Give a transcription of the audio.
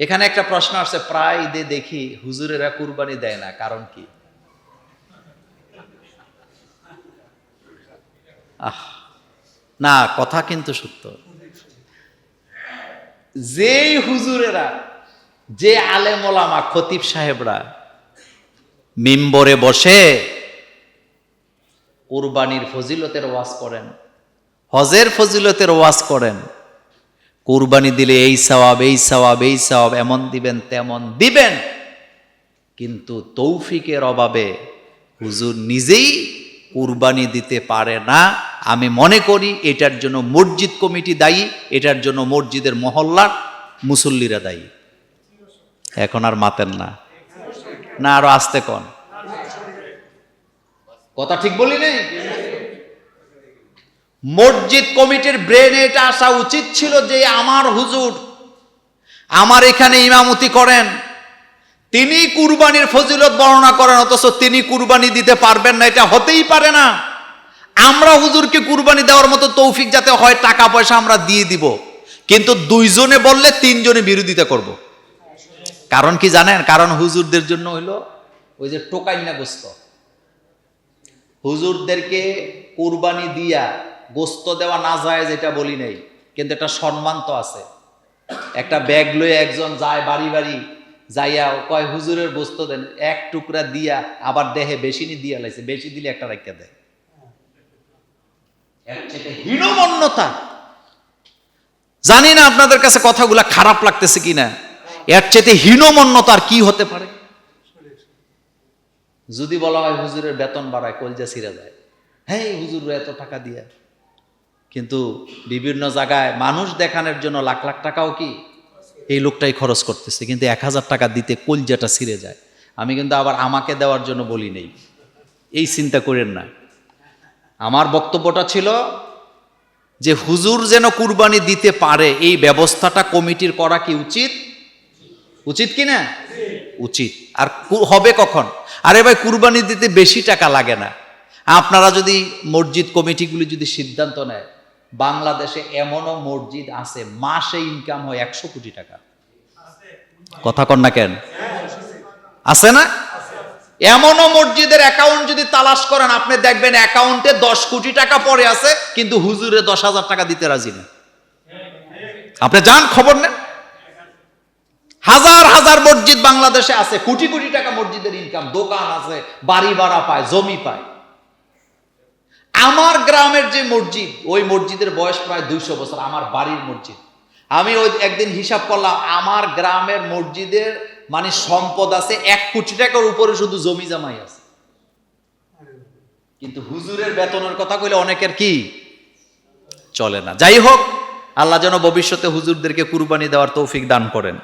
এখানে একটা প্রশ্ন আসছে, প্রায় ঈদে দেখি হুজুরেরা কুরবানি দেয় না, কারণ কি? আহ, না, কথা কিন্তু সত্য। যেই হুজুরেরা, যে আলেমোলামা, খতিব সাহেবরা মিম্বরে বসে কুরবানির ফজিলতের ওয়াজ করেন, হজের ফজিলতের ওয়াজ করেন কুরবানি দিলে এই সওয়াব এই সওয়াব এই সওয়াব, এমন দিবেন, তেমন দিবেন। কিন্তু তৌফিকের অভাবে হুজুর নিজেই কুরবানি দিতে পারে না। আমি মনে করি এটার জন্য মসজিদ কমিটি দায়ী, এটার জন্য মসজিদের মহল্লার মুসল্লিরা দায়ী। এখন আর মাতেন না। না, আরও আসতে কন। কথা ঠিক বলি নেই? মসজিদ কমিটির ব্রেনে এটা আসা উচিত ছিল যে আমার হুজুর আমার এখানে ইমামতি করেন। তিনি কুরবানির ফজিলত বর্ণনা করেন, অথচ তিনি কুরবানি দিতে পারবেন না, এটা হতেই পারে না। আমরা হুজুরকে কুরবানি দেওয়ার মতো তৌফিক যাতে হয় টাকা পয়সা আমরা দিয়ে দিব। কিন্তু দুইজনে বললে তিনজনে বিরোধিতা করব। কারণ কি জানেন? কারণ হুজুরদের জন্য হইল ওই যে টোকাইনা গোস্ত। হুজুরদেরকে কুরবানি দিয়া গোস্ত দেওয়া না যায় যেটা বলি নাই, কিন্তু একটা সম্মান তো আছে। একটা ব্যাগ লয়ে একজন যায় বাড়ি বাড়ি, যাইয়া কয়, হুজুরের গোস্ত দেন, এক টুকরা দিয়া আবার দেহে বেশি নি দিয়া লাইছে, বেশি দিলে একটা রাখতে দেয়। হীনমন্যতা। জানি না আপনাদের কাছে কথাগুলা খারাপ লাগতেছে কিনা, এর চেয়ে হীনমন্যতা আর কি হতে পারে? যদি বলা হয় হুজুরের বেতন বাড়ায়, কলজা ছিঁড়ে যায়। হ্যাঁ হুজুর এত টাকা দিয়া। কিন্তু বিভিন্ন জায়গায় মানুষ দেখানোর জন্য লাখ লাখ টাকাও কি? এই লোকটাই খরচ করতেছে, কিন্তু এক হাজার টাকা দিতে কলজাটা ছিঁড়ে যায়। আমি কিন্তু আবার আমাকে দেওয়ার জন্য বলি নেই। এই চিন্তা করেন না। আমার বক্তব্যটা ছিল যে হুজুর যেন কুরবানি দিতে পারে, এই ব্যবস্থাটা কমিটির করা কি উচিত? উচিত কি না? উচিত। আর হবে কখন? আরে ভাই, কুরবানি দিতে বেশি টাকা লাগে না। আপনারা যদি মসজিদ কমিটিগুলি যদি সিদ্ধান্ত নেয় বাংলাদেশে এমনও মসজিদ আছে, মাসে ইনকাম হয় একশো কোটি টাকা। কথা কন না কেন? আছে না? এমনও মসজিদের অ্যাকাউন্ট যদি তালাশ করেন, আপনি দেখবেন অ্যাকাউন্টে দশ কোটি টাকা পড়ে আছে, কিন্তু হুজুরে দশ হাজার টাকা দিতে রাজি না। আপনি যান, খবর নেন। হাজার হাজার মসজিদ বাংলাদেশে আছে, কোটি কোটি টাকা মসজিদের ইনকাম দোকান আছে, বাড়ি ভাড়া পায়, জমি পায়। আমার গ্রামের যে মসজিদ, ওই মসজিদের বয়স প্রায় দুইশো বছর, আমার বাড়ির মসজিদ। আমি ওই একদিন হিসাব করলাম, আমার গ্রামের মসজিদের মানে সম্পদ আছে এক কোটি টাকার উপরে শুধু জমি জামাই আছে। কিন্তু হুজুরের বেতনের কথা কইলে অনেকের কি? চলে না। যাই হোক, আল্লাহ যেন ভবিষ্যতে হুজুরদেরকে কুরবানি দেওয়ার তৌফিক দান করেন।